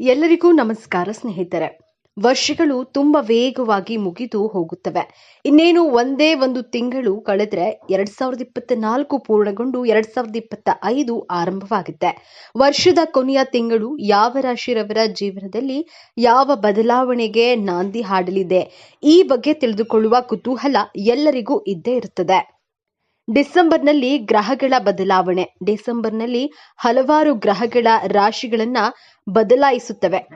ಎಲ್ಲರಿಗೂ ನಮಸ್ಕಾರ ಸ್ನೇಹಿತರೆ. ವರ್ಷಗಳು ತುಂಬಾ ವೇಗವಾಗಿ ಮುಗಿದು ಹೋಗುತ್ತವೆ. ಇನ್ನೇನು ಒಂದೇ ಒಂದು ತಿಂಗಳು ಕಳೆದ್ರೆ ಎರಡ್ ಸಾವಿರದ ಇಪ್ಪತ್ತ ನಾಲ್ಕು ಪೂರ್ಣಗೊಂಡು ಎರಡ್ ಸಾವಿರದ ಇಪ್ಪತ್ತ ಐದು ಆರಂಭವಾಗುತ್ತೆ. ವರ್ಷದ ಕೊನೆಯ ತಿಂಗಳು ಯಾವ ರಾಶಿರವರ ಜೀವನದಲ್ಲಿ ಯಾವ ಬದಲಾವಣೆಗೆ ನಾಂದಿ ಹಾಡಲಿದೆ? ಈ ಬಗ್ಗೆ ತಿಳಿದುಕೊಳ್ಳುವ ಕುತೂಹಲ ಎಲ್ಲರಿಗೂ ಇದ್ದೇ ಇರುತ್ತದೆ. ಡಿಸೆಂಬರ್ನಲ್ಲಿ ಗ್ರಹಗಳ ಬದಲಾವಣೆ. ಡಿಸೆಂಬರ್ನಲ್ಲಿ ಹಲವಾರು ಗ್ರಹಗಳ ರಾಶಿಗಳನ್ನ ಬದಲಾಯಿಸುತ್ತವೆ.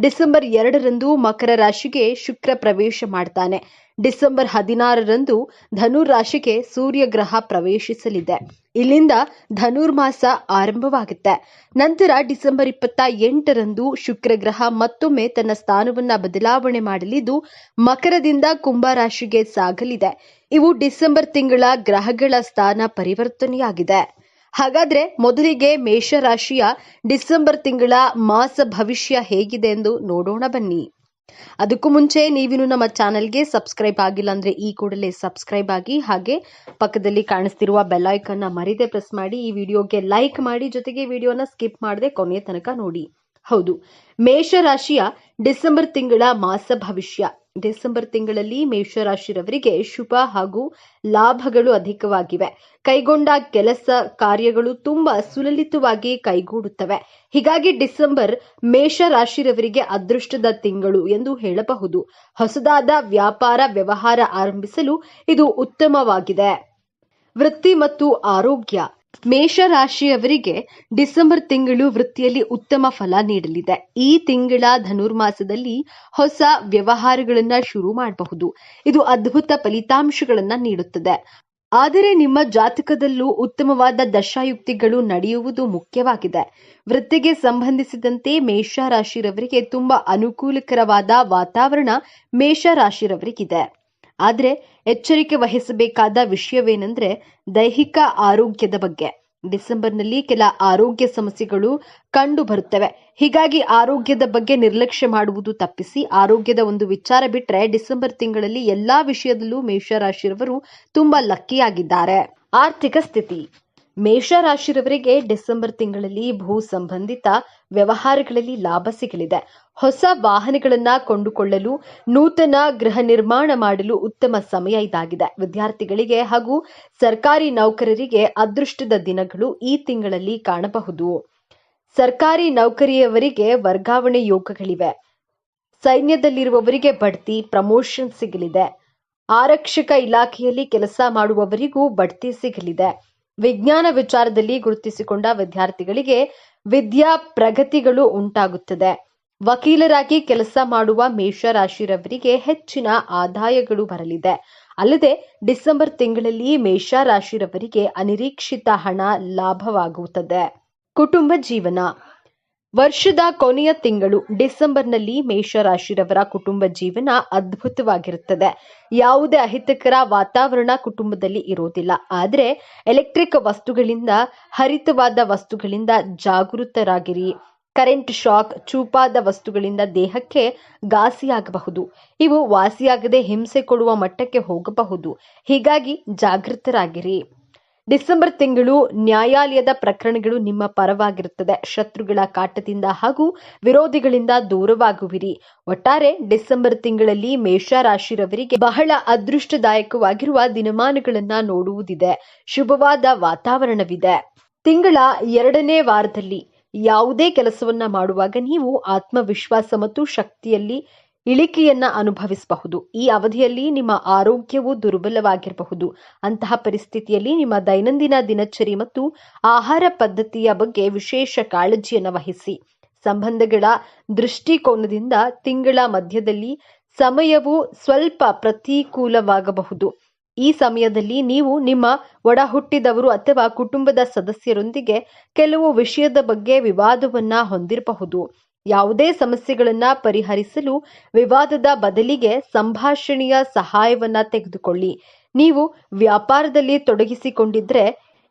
ಡಿಸೆಂಬರ್ ಎರಡರಂದು ಮಕರ ರಾಶಿಗೆ ಶುಕ್ರ ಪ್ರವೇಶ ಮಾಡ್ತಾನೆ. ಡಿಸೆಂಬರ್ ಹದಿನಾರರಂದು ಧನು ರಾಶಿಗೆ ಸೂರ್ಯ ಗ್ರಹ ಪ್ರವೇಶಿಸಲಿದೆ. ಇಲ್ಲಿಂದ ಧನುರ್ಮಾಸ ಆರಂಭವಾಗುತ್ತೆ. ನಂತರ ಡಿಸೆಂಬರ್ ಇಪ್ಪತ್ತ ಎಂಟರಂದು ಶುಕ್ರ ಗ್ರಹ ಮತ್ತೊಮ್ಮೆ ತನ್ನ ಸ್ಥಾನವನ್ನ ಬದಲಾವಣೆ ಮಾಡಲಿದ್ದು, ಮಕರದಿಂದ ಕುಂಭ ರಾಶಿಗೆ ಸಾಗಲಿದೆ. ಇವು ಡಿಸೆಂಬರ್ ತಿಂಗಳ ಗ್ರಹಗಳ ಸ್ಥಾನ ಪರಿವರ್ತನೆಯಾಗಿದೆ. ಹಾಗಾದ್ರೆ ಮೊದಲಿಗೆ ಮೇಷರಾಶಿಯ ಡಿಸೆಂಬರ್ ತಿಂಗಳ ಮಾಸ ಭವಿಷ್ಯ ಹೇಗಿದೆ ಎಂದು ನೋಡೋಣ ಬನ್ನಿ. ಅದಕ್ಕೂ ಮುಂಚೆ ನೀವಿನ್ನು ನಮ್ಮ ಚಾನೆಲ್ಗೆ ಸಬ್ಸ್ಕ್ರೈಬ್ ಆಗಿಲ್ಲ ಅಂದ್ರೆ ಈ ಕೂಡಲೇ ಸಬ್ಸ್ಕ್ರೈಬ್ ಆಗಿ, ಹಾಗೆ ಪಕ್ಕದಲ್ಲಿ ಕಾಣಿಸ್ತಿರುವ ಬೆಲ್ನ ಮರಿದೆ ಪ್ರೆಸ್ ಮಾಡಿ, ಈ ವಿಡಿಯೋಗೆ ಲೈಕ್ ಮಾಡಿ, ಜೊತೆಗೆ ವಿಡಿಯೋನ ಸ್ಕಿಪ್ ಮಾಡದೆ ಕೊನೆಯ ತನಕ ನೋಡಿ. ಹೌದು, ಮೇಷರಾಶಿಯ ಡಿಸೆಂಬರ್ ತಿಂಗಳ ಮಾಸ ಭವಿಷ್ಯ. ಡಿಸೆಂಬರ್ ತಿಂಗಳಲ್ಲಿ ಮೇಷರಾಶಿರವರಿಗೆ ಶುಭ ಹಾಗೂ ಲಾಭಗಳು ಅಧಿಕವಾಗಿವೆ. ಕೈಗೊಂಡ ಕೆಲಸ ಕಾರ್ಯಗಳು ತುಂಬಾ ಸುಲಲಿತವಾಗಿ ಕೈಗೂಡುತ್ತವೆ. ಹೀಗಾಗಿ ಡಿಸೆಂಬರ್ ಮೇಷರಾಶಿರವರಿಗೆ ಅದೃಷ್ಟದ ತಿಂಗಳು ಎಂದು ಹೇಳಬಹುದು. ಹೊಸದಾದ ವ್ಯಾಪಾರ ವ್ಯವಹಾರ ಆರಂಭಿಸಲು ಇದು ಉತ್ತಮವಾಗಿದೆ. ವೃತ್ತಿ ಮತ್ತು ಆರೋಗ್ಯ. ಮೇಷರಾಶಿಯವರಿಗೆ ಡಿಸೆಂಬರ್ ತಿಂಗಳು ವೃತ್ತಿಯಲ್ಲಿ ಉತ್ತಮ ಫಲ ನೀಡಲಿದೆ. ಈ ತಿಂಗಳ ಧನುರ್ಮಾಸದಲ್ಲಿ ಹೊಸ ವ್ಯವಹಾರಗಳನ್ನ ಶುರು ಮಾಡಬಹುದು. ಇದು ಅದ್ಭುತ ಫಲಿತಾಂಶಗಳನ್ನ ನೀಡುತ್ತದೆ. ಆದರೆ ನಿಮ್ಮ ಜಾತಕದಲ್ಲೂ ಉತ್ತಮವಾದ ದಶಾಯುಕ್ತಿಗಳು ನಡೆಯುವುದು ಮುಖ್ಯವಾಗಿದೆ. ವೃತ್ತಿಗೆ ಸಂಬಂಧಿಸಿದಂತೆ ಮೇಷ ರಾಶಿರವರಿಗೆ ತುಂಬಾ ಅನುಕೂಲಕರವಾದ ವಾತಾವರಣ ಮೇಷರಾಶಿರವರಿಗಿದೆ ಆದರೆ ಎಚ್ಚರಿಕೆ ವಹಿಸಬೇಕಾದ ವಿಷಯವೇನೆಂದರೆ ದೈಹಿಕ ಆರೋಗ್ಯದ ಬಗ್ಗೆ. ಡಿಸೆಂಬರ್ನಲ್ಲಿ ಕೆಲ ಆರೋಗ್ಯ ಸಮಸ್ಯೆಗಳು ಕಂಡು ಬರುತ್ತವೆ. ಹೀಗಾಗಿ ಆರೋಗ್ಯದ ಬಗ್ಗೆ ನಿರ್ಲಕ್ಷ್ಯ ಮಾಡುವುದು ತಪ್ಪಿಸಿ ಆರೋಗ್ಯದ ಒಂದು ವಿಚಾರ ಬಿಟ್ರೆ ಡಿಸೆಂಬರ್ ತಿಂಗಳಲ್ಲಿ ಎಲ್ಲಾ ವಿಷಯದಲ್ಲೂ ಮೇಷರಾಶಿಯವರು ತುಂಬಾ ಲಕ್ಕಿಯಾಗಿದ್ದಾರೆ. ಆರ್ಥಿಕ ಸ್ಥಿತಿ. ಮೇಷರಾಶಿರವರಿಗೆ ಡಿಸೆಂಬರ್ ತಿಂಗಳಲ್ಲಿ ಭೂ ಸಂಬಂಧಿತ ವ್ಯವಹಾರಗಳಲ್ಲಿ ಲಾಭ ಸಿಗಲಿದೆ. ಹೊಸ ವಾಹನಗಳನ್ನ ಕೊಂಡುಕೊಳ್ಳಲು ನೂತನ ಗೃಹ ನಿರ್ಮಾಣ ಮಾಡಲು ಉತ್ತಮ ಸಮಯ ಇದಾಗಿದೆ. ವಿದ್ಯಾರ್ಥಿಗಳಿಗೆ ಹಾಗೂ ಸರ್ಕಾರಿ ನೌಕರರಿಗೆ ಅದೃಷ್ಟದ ದಿನಗಳು ಈ ತಿಂಗಳಲ್ಲಿ ಕಾಣಬಹುದು. ಸರ್ಕಾರಿ ನೌಕರಿಯವರಿಗೆ ವರ್ಗಾವಣೆ ಯೋಗಗಳಿವೆ. ಸೈನ್ಯದಲ್ಲಿರುವವರಿಗೆ ಬಡ್ತಿ, ಪ್ರಮೋಷನ್ ಸಿಗಲಿದೆ. ಆರಕ್ಷಕ ಇಲಾಖೆಯಲ್ಲಿ ಕೆಲಸ ಮಾಡುವವರಿಗೂ ಬಡ್ತಿ ಸಿಗಲಿದೆ. ವಿಜ್ಞಾನ ವಿಚಾರದಲ್ಲಿ ಗುರುತಿಸಿಕೊಂಡ ವಿದ್ಯಾರ್ಥಿಗಳಿಗೆ ವಿದ್ಯಾ ಪ್ರಗತಿಗಳು ಉಂಟಾಗುತ್ತದೆ. ವಕೀಲರಾಗಿ ಕೆಲಸ ಮಾಡುವ ಮೇಷರಾಶಿರವರಿಗೆ ಹೆಚ್ಚಿನ ಆದಾಯಗಳು ಬರಲಿದೆ. ಅಲ್ಲದೆ, ಡಿಸೆಂಬರ್ ತಿಂಗಳಲ್ಲಿ ಮೇಷರಾಶಿರವರಿಗೆ ಅನಿರೀಕ್ಷಿತ ಹಣ ಲಾಭವಾಗುತ್ತದೆ. ಕುಟುಂಬ ಜೀವನ ವರ್ಷದ ಕೊನೆಯ ತಿಂಗಳು ಡಿಸೆಂಬರ್ನಲ್ಲಿ ಮೇಷರಾಶಿರವರ ಕುಟುಂಬ ಜೀವನ ಅದ್ಭುತವಾಗಿರುತ್ತದೆ. ಯಾವುದೇ ಅಹಿತಕರ ವಾತಾವರಣ ಕುಟುಂಬದಲ್ಲಿ ಇರೋದಿಲ್ಲ ಆದರೆ ಎಲೆಕ್ಟ್ರಿಕ್ ವಸ್ತುಗಳಿಂದ, ಹರಿತವಾದ ವಸ್ತುಗಳಿಂದ ಜಾಗೃತರಾಗಿರಿ. ಕರೆಂಟ್ ಶಾಕ್, ಚೂಪಾದ ವಸ್ತುಗಳಿಂದ ದೇಹಕ್ಕೆ ಘಾಸಿಯಾಗಬಹುದು. ಇವು ವಾಸಿಯಾಗದೆ ಹಿಂಸೆ ಕೊಡುವ ಮಟ್ಟಕ್ಕೆ ಹೋಗಬಹುದು. ಹೀಗಾಗಿ ಜಾಗೃತರಾಗಿರಿ. ಡಿಸೆಂಬರ್ ತಿಂಗಳು ನ್ಯಾಯಾಲಯದ ಪ್ರಕರಣಗಳು ನಿಮ್ಮ ಪರವಾಗಿರುತ್ತದೆ. ಶತ್ರುಗಳ ಕಾಟದಿಂದ ಹಾಗೂ ವಿರೋಧಿಗಳಿಂದ ದೂರವಾಗುವಿರಿ. ಒಟ್ಟಾರೆ ಡಿಸೆಂಬರ್ ತಿಂಗಳಲ್ಲಿ ಮೇಷರಾಶಿರವರಿಗೆ ಬಹಳ ಅದೃಷ್ಟದಾಯಕವಾಗಿರುವ ದಿನಮಾನಗಳನ್ನ ನೋಡುವುದಿದೆ. ಶುಭವಾದ ವಾತಾವರಣವಿದೆ. ತಿಂಗಳ ಎರಡನೇ ವಾರದಲ್ಲಿ ಯಾವುದೇ ಕೆಲಸವನ್ನ ಮಾಡುವಾಗ ನೀವು ಆತ್ಮವಿಶ್ವಾಸ ಮತ್ತು ಶಕ್ತಿಯಲ್ಲಿ ಇಳಿಕೆಯನ್ನ ಅನುಭವಿಸಬಹುದು. ಈ ಅವಧಿಯಲ್ಲಿ ನಿಮ್ಮ ಆರೋಗ್ಯವು ದುರ್ಬಲವಾಗಿರಬಹುದು. ಅಂತಹ ಪರಿಸ್ಥಿತಿಯಲ್ಲಿ ನಿಮ್ಮ ದೈನಂದಿನ ದಿನಚರಿ ಮತ್ತು ಆಹಾರ ಪದ್ಧತಿಯ ಬಗ್ಗೆ ವಿಶೇಷ ಕಾಳಜಿಯನ್ನು ವಹಿಸಿ. ಸಂಬಂಧಗಳ ದೃಷ್ಟಿಕೋನದಿಂದ ತಿಂಗಳ ಮಧ್ಯದಲ್ಲಿ ಸಮಯವು ಸ್ವಲ್ಪ ಪ್ರತಿಕೂಲವಾಗಬಹುದು. ಈ ಸಮಯದಲ್ಲಿ ನೀವು ನಿಮ್ಮ ಒಡಹುಟ್ಟಿದವರು ಅಥವಾ ಕುಟುಂಬದ ಸದಸ್ಯರೊಂದಿಗೆ ಕೆಲವು ವಿಷಯದ ಬಗ್ಗೆ ವಿವಾದವನ್ನ ಹೊಂದಿರಬಹುದು. ಯಾವುದೇ ಸಮಸ್ಯೆಗಳನ್ನ ಪರಿಹರಿಸಲು ವಿವಾದದ ಬದಲಿಗೆ ಸಂಭಾಷಣೆಯ ಸಹಾಯವನ್ನ ತೆಗೆದುಕೊಳ್ಳಿ. ನೀವು ವ್ಯಾಪಾರದಲ್ಲಿ ತೊಡಗಿಸಿಕೊಂಡಿದ್ರೆ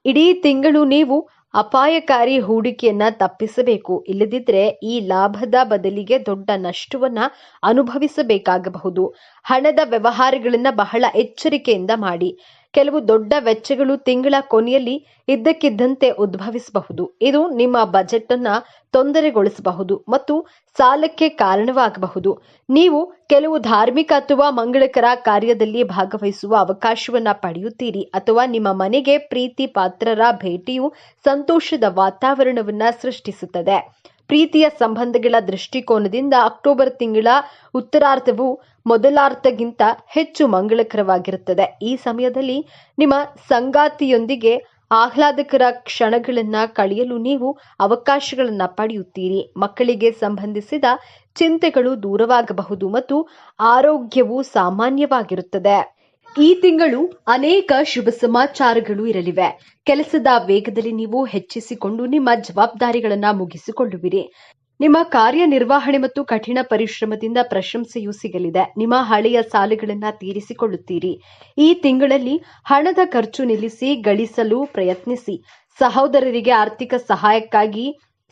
ಇಡೀ ತಿಂಗಳು ನೀವು ಅಪಾಯಕಾರಿ ಹೂಡಿಕೆಯನ್ನ ತಪ್ಪಿಸಬೇಕು. ಇಲ್ಲದಿದ್ರೆ ಈ ಲಾಭದ ಬದಲಿಗೆ ದೊಡ್ಡ ನಷ್ಟವನ್ನ ಅನುಭವಿಸಬೇಕಾಗಬಹುದು. ಹಣದ ವ್ಯವಹಾರಗಳನ್ನ ಬಹಳ ಎಚ್ಚರಿಕೆಯಿಂದ ಮಾಡಿ. ಕೆಲವು ದೊಡ್ಡ ವೆಚ್ಚಗಳು ತಿಂಗಳ ಕೊನೆಯಲ್ಲಿ ಇದ್ದಕ್ಕಿದ್ದಂತೆ ಉದ್ಭವಿಸಬಹುದು. ಇದು ನಿಮ್ಮ ಬಜೆಟ್ ಅನ್ನ ತೊಂದರೆಗೊಳಿಸಬಹುದು ಮತ್ತು ಸಾಲಕ್ಕೆ ಕಾರಣವಾಗಬಹುದು. ನೀವು ಕೆಲವು ಧಾರ್ಮಿಕ ಅಥವಾ ಮಂಗಳಕರ ಕಾರ್ಯದಲ್ಲಿ ಭಾಗವಹಿಸುವ ಅವಕಾಶವನ್ನ ಪಡೆಯುತ್ತೀರಿ ಅಥವಾ ನಿಮ್ಮ ಮನೆಗೆ ಪ್ರೀತಿ ಪಾತ್ರರ ಭೇಟಿಯು ಸಂತೋಷದ ವಾತಾವರಣವನ್ನ ಸೃಷ್ಟಿಸುತ್ತದೆ. ಪ್ರೀತಿಯ ಸಂಬಂಧಗಳ ದೃಷ್ಟಿಕೋನದಿಂದ ಅಕ್ಟೋಬರ್ ತಿಂಗಳ ಉತ್ತರಾರ್ಧವು ಮೊದಲಾರ್ಧಗಿಂತ ಹೆಚ್ಚು ಮಂಗಳಕರವಾಗಿರುತ್ತದೆ. ಈ ಸಮಯದಲ್ಲಿ ನಿಮ್ಮ ಸಂಗಾತಿಯೊಂದಿಗೆ ಆಹ್ಲಾದಕರ ಕ್ಷಣಗಳನ್ನ ಕಳೆಯಲು ನೀವು ಅವಕಾಶಗಳನ್ನ ಪಡೆಯುತ್ತೀರಿ. ಮಕ್ಕಳಿಗೆ ಸಂಬಂಧಿಸಿದ ಚಿಂತೆಗಳು ದೂರವಾಗಬಹುದು ಮತ್ತು ಆರೋಗ್ಯವು ಸಾಮಾನ್ಯವಾಗಿರುತ್ತದೆ. ಈ ತಿಂಗಳು ಅನೇಕ ಶುಭ ಸಮಾಚಾರಗಳು ಇರಲಿವೆ. ಕೆಲಸದ ವೇಗದಲ್ಲಿ ನೀವು ಹೆಚ್ಚಿಸಿಕೊಂಡು ನಿಮ್ಮ ಜವಾಬ್ದಾರಿಗಳನ್ನು ಮುಗಿಸಿಕೊಳ್ಳುವಿರಿ. ನಿಮ್ಮ ಕಾರ್ಯನಿರ್ವಹಣೆ ಮತ್ತು ಕಠಿಣ ಪರಿಶ್ರಮದಿಂದ ಪ್ರಶಂಸೆಯೂ ಸಿಗಲಿದೆ. ನಿಮ್ಮ ಹಳೆಯ ಸಾಲಗಳನ್ನ ತೀರಿಸಿಕೊಳ್ಳುತ್ತೀರಿ. ಈ ತಿಂಗಳಲ್ಲಿ ಹಣದ ಖರ್ಚು ನಿಲ್ಲಿಸಿ, ಗಳಿಸಲು ಪ್ರಯತ್ನಿಸಿ. ಸಹೋದರರಿಗೆ ಆರ್ಥಿಕ ಸಹಾಯಕ್ಕಾಗಿ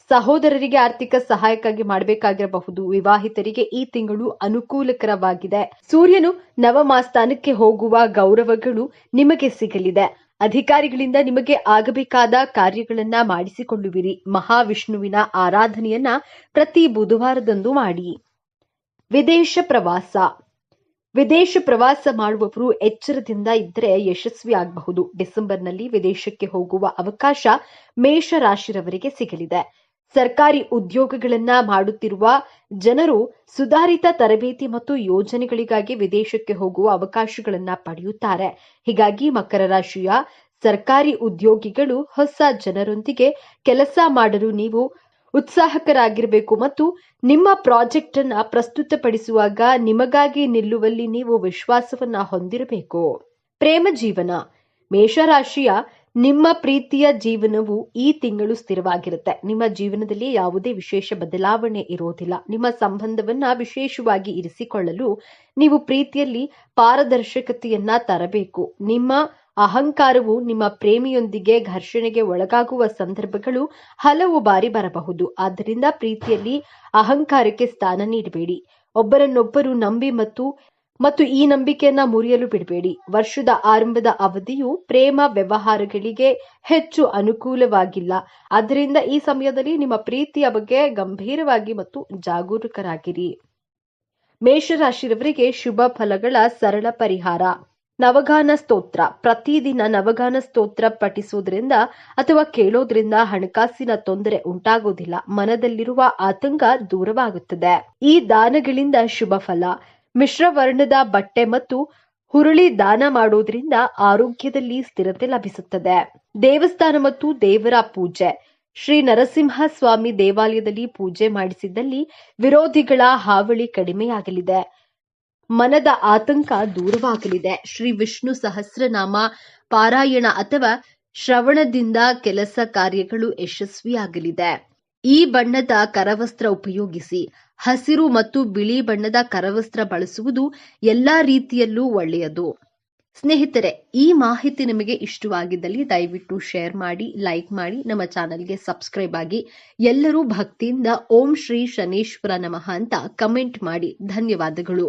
ಸಹೋದರರಿಗೆ ಆರ್ಥಿಕ ಸಹಾಯಕ್ಕಾಗಿ ಮಾಡಬೇಕಾಗಿರಬಹುದು. ವಿವಾಹಿತರಿಗೆ ಈ ತಿಂಗಳು ಅನುಕೂಲಕರವಾಗಿದೆ. ಸೂರ್ಯನು ನವಮಾಸ್ಥಾನಕ್ಕೆ ಹೋಗುವ ಗೌರವಗಳು ನಿಮಗೆ ಸಿಗಲಿದೆ. ಅಧಿಕಾರಿಗಳಿಂದ ನಿಮಗೆ ಆಗಬೇಕಾದ ಕಾರ್ಯಗಳನ್ನ ಮಾಡಿಸಿಕೊಳ್ಳುವಿರಿ. ಮಹಾವಿಷ್ಣುವಿನ ಆರಾಧನೆಯನ್ನ ಪ್ರತಿ ಬುಧವಾರದಂದು ಮಾಡಿ. ವಿದೇಶ ಪ್ರವಾಸ. ವಿದೇಶ ಪ್ರವಾಸ ಮಾಡುವವರು ಎಚ್ಚರದಿಂದ ಇದ್ದರೆ ಯಶಸ್ವಿ ಆಗಬಹುದು. ಡಿಸೆಂಬರ್ನಲ್ಲಿ ವಿದೇಶಕ್ಕೆ ಹೋಗುವ ಅವಕಾಶ ಮೇಷ ರಾಶಿರವರಿಗೆ ಸಿಗಲಿದೆ. ಸರ್ಕಾರಿ ಉದ್ಯೋಗಗಳನ್ನ ಮಾಡುತ್ತಿರುವ ಜನರು ಸುಧಾರಿತ ತರಬೇತಿ ಮತ್ತು ಯೋಜನೆಗಳಿಗಾಗಿ ವಿದೇಶಕ್ಕೆ ಹೋಗುವ ಅವಕಾಶಗಳನ್ನ ಪಡೆಯುತ್ತಾರೆ. ಹೀಗಾಗಿ ಮಕರ ರಾಶಿಯ ಸರ್ಕಾರಿ ಉದ್ಯೋಗಿಗಳು ಹೊಸ ಜನರೊಂದಿಗೆ ಕೆಲಸ ಮಾಡಲು ನೀವು ಉತ್ಸಾಹಕರಾಗಿರಬೇಕು ಮತ್ತು ನಿಮ್ಮ ಪ್ರಾಜೆಕ್ಟ್ ಅನ್ನ ಪ್ರಸ್ತುತಪಡಿಸುವಾಗ ನಿಮಗಾಗಿ ನಿಲ್ಲುವಲ್ಲಿ ನೀವು ವಿಶ್ವಾಸವನ್ನ ಹೊಂದಿರಬೇಕು. ಪ್ರೇಮ ಜೀವನ. ಮೇಷರಾಶಿಯ ನಿಮ್ಮ ಪ್ರೀತಿಯ ಜೀವನವು ಈ ತಿಂಗಳು ಸ್ಥಿರವಾಗಿರುತ್ತೆ. ನಿಮ್ಮ ಜೀವನದಲ್ಲಿ ಯಾವುದೇ ವಿಶೇಷ ಬದಲಾವಣೆ ಇರೋದಿಲ್ಲ. ನಿಮ್ಮ ಸಂಬಂಧವನ್ನ ವಿಶೇಷವಾಗಿ ಇರಿಸಿಕೊಳ್ಳಲು ನೀವು ಪ್ರೀತಿಯಲ್ಲಿ ಪಾರದರ್ಶಕತೆಯನ್ನ ತರಬೇಕು. ನಿಮ್ಮ ಅಹಂಕಾರವು ನಿಮ್ಮ ಪ್ರೇಮಿಯೊಂದಿಗೆ ಘರ್ಷಣೆಗೆ ಒಳಗಾಗುವ ಸಂದರ್ಭಗಳು ಹಲವು ಬಾರಿ ಬರಬಹುದು. ಆದ್ದರಿಂದ ಪ್ರೀತಿಯಲ್ಲಿ ಅಹಂಕಾರಕ್ಕೆ ಸ್ಥಾನ ನೀಡಬೇಡಿ. ಒಬ್ಬರನ್ನೊಬ್ಬರು ನಂಬಿ ಮತ್ತು ಮತ್ತು ಈ ನಂಬಿಕೆಯನ್ನ ಮುರಿಯಲು ಬಿಡಬೇಡಿ. ವರ್ಷದ ಆರಂಭದ ಅವಧಿಯು ಪ್ರೇಮ ವ್ಯವಹಾರಗಳಿಗೆ ಹೆಚ್ಚು ಅನುಕೂಲವಾಗಿಲ್ಲ. ಆದ್ದರಿಂದ ಈ ಸಮಯದಲ್ಲಿ ನಿಮ್ಮ ಪ್ರೀತಿಯ ಬಗ್ಗೆ ಗಂಭೀರವಾಗಿ ಮತ್ತು ಜಾಗರೂಕರಾಗಿರಿ. ಮೇಷರಾಶಿರವರಿಗೆ ಶುಭ ಫಲಗಳ ಸರಳ ಪರಿಹಾರ. ನವಗಾನ ಸ್ತೋತ್ರ. ಪ್ರತಿದಿನ ನವಗಾನ ಸ್ತೋತ್ರ ಪಠಿಸುವುದರಿಂದ ಅಥವಾ ಕೇಳೋದ್ರಿಂದ ಹಣಕಾಸಿನ ತೊಂದರೆ ಉಂಟಾಗುವುದಿಲ್ಲ. ಮನದಲ್ಲಿರುವ ಆತಂಕ ದೂರವಾಗುತ್ತದೆ. ಈ ದಾನಗಳಿಂದ ಶುಭ ಫಲ. ಮಿಶ್ರವರ್ಣದ ಬಟ್ಟೆ ಮತ್ತು ಹುರುಳಿ ದಾನ ಮಾಡೋದ್ರಿಂದ ಆರೋಗ್ಯದಲ್ಲಿ ಸ್ಥಿರತೆ ಲಭಿಸುತ್ತದೆ. ದೇವಸ್ಥಾನ ಮತ್ತು ದೇವರ ಪೂಜೆ. ಶ್ರೀ ನರಸಿಂಹ ಸ್ವಾಮಿ ದೇವಾಲಯದಲ್ಲಿ ಪೂಜೆ ಮಾಡಿಸಿದ್ದಲ್ಲಿ ವಿರೋಧಿಗಳ ಹಾವಳಿ ಕಡಿಮೆಯಾಗಲಿದೆ. ಮನದ ಆತಂಕ ದೂರವಾಗಲಿದೆ. ಶ್ರೀ ವಿಷ್ಣು ಸಹಸ್ರನಾಮ ಪಾರಾಯಣ ಅಥವಾ ಶ್ರವಣದಿಂದ ಕೆಲಸ ಕಾರ್ಯಗಳು ಯಶಸ್ವಿಯಾಗಲಿದೆ. ಈ ಬಣ್ಣದ ಕರವಸ್ತ್ರ ಉಪಯೋಗಿಸಿ ಹಸಿರು ಮತ್ತು ಬಿಳಿ ಬಣ್ಣದ ಕರವಸ್ತ್ರ ಬಳಸುವುದು ಎಲ್ಲಾ ರೀತಿಯಲ್ಲೂ ಒಳ್ಳೆಯದು. ಸ್ನೇಹಿತರೆ, ಈ ಮಾಹಿತಿ ನಿಮಗೆ ಇಷ್ಟವಾಗಿದ್ದಲ್ಲಿ ದಯವಿಟ್ಟು ಶೇರ್ ಮಾಡಿ, ಲೈಕ್ ಮಾಡಿ, ನಮ್ಮ ಚಾನಲ್ಗೆ ಸಬ್ಸ್ಕ್ರೈಬ್ ಆಗಿ ಎಲ್ಲರೂ ಭಕ್ತಿಯಿಂದ ಓಂ ಶ್ರೀ ಶನೀಶ್ವರ ನಮಃ ಅಂತ ಕಮೆಂಟ್ ಮಾಡಿ. ಧನ್ಯವಾದಗಳು.